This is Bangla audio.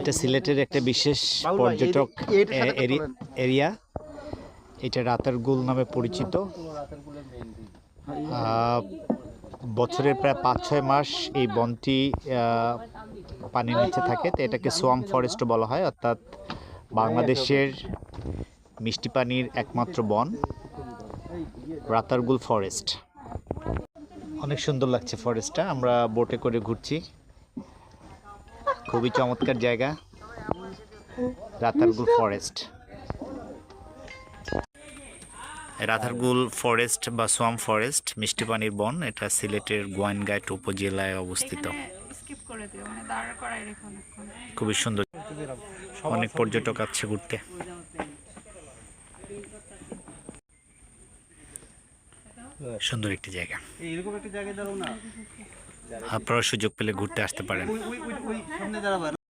এটা সিলেটের একটা বিশেষ পর্যটক। এরিয়া। এটা রাতের গুল নামে পরিচিত। বছরের প্রায় পাঁচ ছয় মাস এই বনটি পানির নিচে থাকে। তো এটাকে সোয়াম ফরেস্ট বলা হয় অর্থাৎ বাংলাদেশের মিষ্টি পানির একমাত্র বন রাতারগুল ফরেস্ট। অনেক সুন্দর লাগছে ফরেস্টটা। আমরা বোটে করে ঘুরছি। খুবই চমৎকার জায়গা রাতারগুল ফরেস্ট রাতারগুল ফরেস্ট বা সোয়াম ফরেস্ট মিষ্টি পানির বন এটা সিলেটের গোয়াইনঘাট উপজেলায় অবস্থিত। মানে খুবই সুন্দর। অনেক পর্যটক আছে ঘুরতে। সুন্দর একটি জায়গা। এইরকম একটা জায়গায় দাঁড়াও না। আপনারা সুযোগ পেলে ঘুরতে আসতে পারেন।